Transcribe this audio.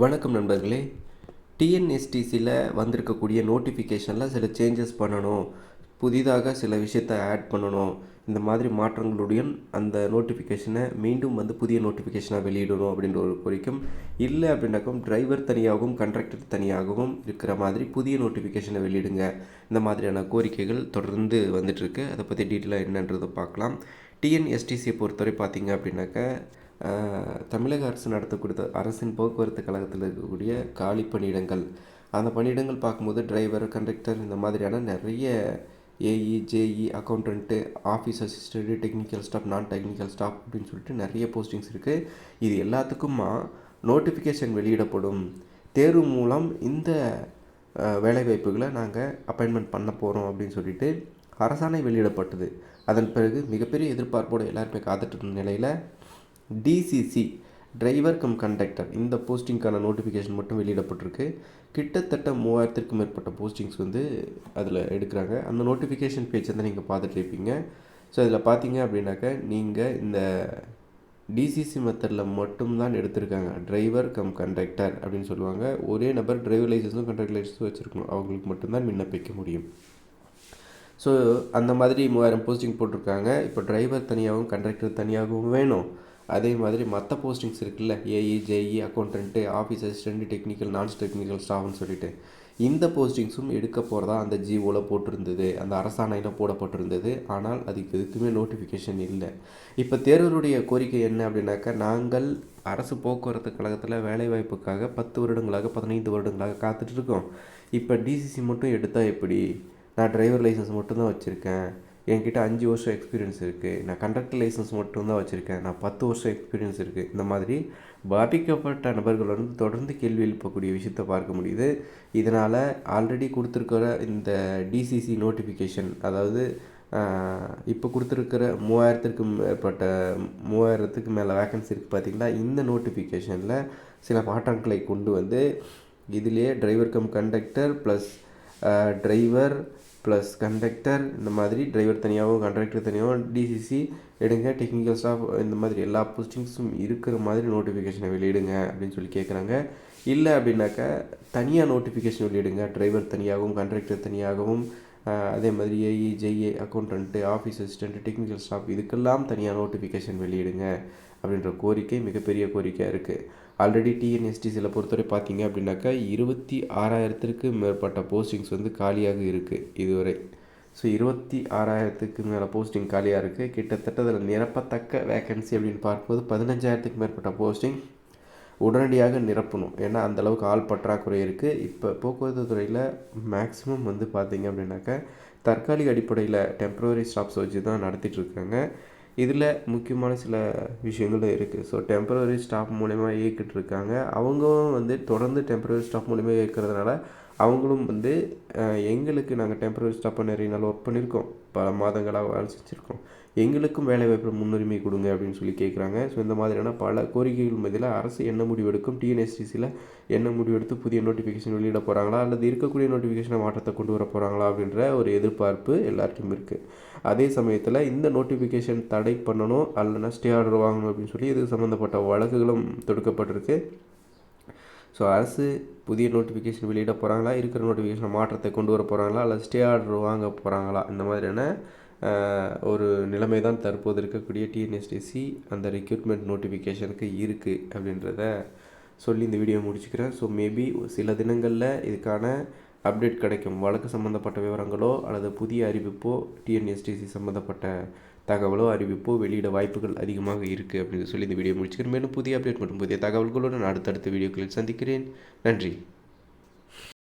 வணக்கம் நண்பர்களே. டிஎன்எஸ்டிசியில் வந்திருக்கக்கூடிய நோட்டிஃபிகேஷனில் சில சேஞ்சஸ் பண்ணணும். புதிதாக சில விஷயத்தை ஆட் பண்ணணும். இந்த மாதிரி மாற்றங்களுடன் அந்த நோட்டிஃபிகேஷனை மீண்டும் வந்து புதிய நோட்டிஃபிகேஷனாக வெளியிடணும் அப்படின்ற ஒரு கோரிக்கும் இல்லை அப்படின்னாக்கும் டிரைவர் தனியாகவும் கண்ட்ராக்டர் தனியாகவும் இருக்கிற மாதிரி புதிய நோட்டிஃபிகேஷனை வெளியிடுங்க. இந்த மாதிரியான கோரிக்கைகள் தொடர்ந்து வந்துட்டுருக்கு அதை பற்றி டீட்டெயிலாக என்னன்றதை பார்க்கலாம். டிஎன்எஸ்டிசியை பொறுத்தவரை பார்த்திங்க அப்படின்னாக்க தமிழக அரசு நடத்தக்கூடிய அரசின் போக்குவரத்து கழகத்தில் இருக்கக்கூடிய காலி பணியிடங்கள். அந்த பணியிடங்கள் பார்க்கும்போது டிரைவர் கண்டக்டர் இந்த மாதிரியான நிறைய AE JE accountant office assistant technical staff non technical staff அப்படின்னு சொல்லிட்டு நிறைய போஸ்டிங்ஸ் இருக்குது இது எல்லாத்துக்குமா நோட்டிஃபிகேஷன் வெளியிடப்படும். தேர்வு மூலம் இந்த வேலைவாய்ப்புகளை நாங்கள் அப்பாயின்மெண்ட் பண்ண போகிறோம் அப்படின்னு சொல்லிட்டு அரசாணை வெளியிடப்பட்டது. அதன் பிறகு மிகப்பெரிய எதிர்பார்ப்போடு எல்லாருமே காத்துட்டு இருந்த நிலையில் டிசிசி டிரைவர் கம் கண்டக்டர் இந்த போஸ்டிங்க்கான நோட்டிஃபிகேஷன் மட்டும் வெளியிடப்பட்டிருக்கு. கிட்டத்தட்ட மூவாயிரத்திற்கும் மேற்பட்ட போஸ்டிங்ஸ் வந்து அதில் எடுக்கிறாங்க. அந்த நோட்டிஃபிகேஷன் பேஜ் தான் நீங்கள் பார்த்துட்ருப்பீங்க ஸோ அதில் பார்த்தீங்க அப்படின்னாக்க நீங்கள் இந்த டிசிசி மெத்தடில் மட்டும்தான் எடுத்திருக்காங்க. டிரைவர் கம் கண்டக்டர் அப்படின்னு சொல்லுவாங்க. ஒரே நபர் டிரைவர் லைசன்ஸும் கண்டக்டர் லைசன்ஸும் வச்சுருக்கணும். அவங்களுக்கு மட்டும்தான் விண்ணப்பிக்க முடியும். ஸோ அந்த மாதிரி மூவாயிரம் போஸ்டிங் போட்டிருக்காங்க. இப்போ டிரைவர் தனியாகவும் கண்டக்டர் தனியாகவும் வேணும். அதே மாதிரி மற்ற போஸ்டிங்ஸ் இருக்குல்ல AE JE accountant office assistant technical non technical ஸ்டாஃப்னு சொல்லிட்டு. இந்த போஸ்டிங்ஸும் எடுக்க போகிறதா அந்த ஜிஓவில் போட்டிருந்தது அந்த அரசாணையில் போடப்பட்டிருந்தது. ஆனால் அதுக்கு எதுக்குமே நோட்டிஃபிகேஷன் இல்லை. இப்போ தேர்வருடைய கோரிக்கை என்ன அப்படின்னாக்கா நாங்கள் அரசு போக்குவரத்து கழகத்தில் வேலைவாய்ப்புக்காக பத்து வருடங்களாக பதினைந்து வருடங்களாக காத்துட்ருக்கோம் இப்போ டிசிசி மட்டும் எடுத்தால் எப்படி? நான் டிரைவர் லைசன்ஸ் மட்டும்தான் வச்சுருக்கேன். என்கிட்ட அஞ்சு வருஷம் எக்ஸ்பீரியன்ஸ் இருக்குது நான் கண்டக்டர் லைசன்ஸ் மட்டும்தான் வச்சுருக்கேன். நான் பத்து வருஷம் எக்ஸ்பீரியன்ஸ் இருக்குது இந்த மாதிரி பாதிக்கப்பட்ட நபர்கள் வந்து தொடர்ந்து கேள்வி எழுப்பக்கூடிய விஷயத்தை பார்க்க முடியுது. இதனால் ஆல்ரெடி கொடுத்துருக்கிற இந்த டிசிசி நோட்டிஃபிகேஷன் அதாவது இப்போ கொடுத்துருக்கிற மூவாயிரத்திற்கு மேற்பட்ட மூவாயிரத்துக்கு மேலே வேக்கன்சி இருக்குது பார்த்திங்கன்னா இந்த நோட்டிஃபிகேஷனில் சில மாற்றங்களை கொண்டு வந்து இதிலே driver cum conductor plus driver plus conductor இந்த மாதிரி டிரைவர் தனியாகவும் கண்டக்டர் தனியாகவும் டிசிசி எடுங்க டெக்னிக்கல் ஸ்டாஃப் இந்த மாதிரி எல்லா போஸ்டிங்ஸும் இருக்கிற மாதிரி நோட்டிஃபிகேஷனை வெளியிடுங்க அப்படின்னு சொல்லி கேட்குறாங்க இல்லை அப்படின்னாக்கா தனியாக நோட்டிஃபிகேஷன் வெளியிடுங்க. டிரைவர் தனியாகவும் கண்டக்டர் தனியாகவும் அதே மாதிரி AE JE accountant office assistant technical staff இதுக்கெல்லாம் தனியாக நோட்டிஃபிகேஷன் வெளியிடுங்க அப்படின்ற கோரிக்கை மிகப்பெரிய கோரிக்கையாக இருக்குது ஆல்ரெடி டிஎன்எஸ்டிசியில் பொறுத்தவரை பார்த்தீங்க அப்படின்னாக்கா இருபத்தி ஆறாயிரத்திற்கு மேற்பட்ட போஸ்டிங்ஸ் வந்து காலியாக இருக்குது இதுவரை. ஸோ இருபத்தி ஆறாயிரத்துக்கு மேலே போஸ்டிங் காலியாக இருக்குது கிட்டத்தட்ட அதில் நிரப்பத்தக்க வேக்கன்சி அப்படின்னு பார்க்கும்போது பதினஞ்சாயிரத்துக்கு மேற்பட்ட போஸ்டிங் உடனடியாக நிரப்பணும். ஏன்னா அந்த அளவுக்கு ஆள் பற்றாக்குறை இருக்குது இப்போ போக்குவரத்து துறையில் மேக்ஸிமம் வந்து பார்த்திங்க அப்படின்னாக்கா தற்காலிக அடிப்படையில் டெம்ப்ரவரி ஸ்டாப்ஸ் வச்சு தான் நடத்திட்டுருக்காங்க இதில் முக்கியமான சில விஷயங்களும் இருக்குது ஸோ டெம்பரவரி ஸ்டாஃப் மூலயமா இயக்கிட்டு இருக்காங்க. அவங்களும் வந்து தொடர்ந்து டெம்பரவரி ஸ்டாஃப் மூலயமா இயக்கிறதுனால அவங்களும் வந்து எங்களுக்கு நாங்கள் டெம்ப்ரவரி ஸ்டாஃபாக நிறைய நாள் ஒர்க் பண்ணியிருக்கோம் பல மாதங்களாக வேலை செஞ்சுருக்கோம் எங்களுக்கும் வேலைவாய்ப்பு முன்னுரிமை கொடுங்க அப்படின்னு சொல்லி கேட்குறாங்க ஸோ இந்த மாதிரியான பல கோரிக்கைகள் மத்தியில் அரசு என்ன முடிவெடுக்கும்? டிஎன்எஸ்டிசியில் என்ன முடிவெடுத்து புதிய நோட்டிஃபிகேஷன் வெளியிட போகிறாங்களா அல்லது இருக்கக்கூடிய நோட்டிஃபிகேஷனை மாற்றத்தை கொண்டு வர போகிறாங்களா அப்படின்ற ஒரு எதிர்பார்ப்பு எல்லாருக்கும் இருக்குது அதே சமயத்தில் இந்த நோட்டிஃபிகேஷன் தடை பண்ணணும் அல்லைனா ஸ்டே ஆர்டர் வாங்கணும் அப்படின்னு சொல்லி இது சம்மந்தப்பட்ட வழக்குகளும் தொடுக்கப்பட்டிருக்கு. ஸோ அரசு புதிய நோட்டிஃபிகேஷன் வெளியிட போகிறாங்களா இருக்கிற நோட்டிஃபிகேஷன் மாற்றத்தை கொண்டு வர போகிறாங்களா அல்லது ஸ்டே ஆர்டர் வாங்க போகிறாங்களா இந்த மாதிரியான ஒரு நிலைமை தான் தற்போது இருக்கக்கூடிய டிஎன்எஸ்டிசி அந்த ரெக்யூட்மெண்ட் நோட்டிஃபிகேஷனுக்கு இருக்குது அப்படின்றத சொல்லி இந்த வீடியோ முடிச்சுக்கிறேன். ஸோ மேபி சில தினங்களில் இதுக்கான அப்டேட் கிடைக்கும். வழக்கு சம்மந்தப்பட்ட விவரங்களோ அல்லது புதிய அறிவிப்போ டிஎன்எஸ்டிசி சம்மந்தப்பட்ட தகவலோ அறிவிப்போ வெளியிட வாய்ப்புகள் அதிகமாக இருக்குது அப்படின்னு சொல்லி இந்த வீடியோ முடிச்சுக்கிறேன். மேலும் புதிய அப்டேட் மற்றும் புதிய தகவல்களுடன் அடுத்தடுத்த வீடியோக்களில் சந்திக்கிறேன். நன்றி.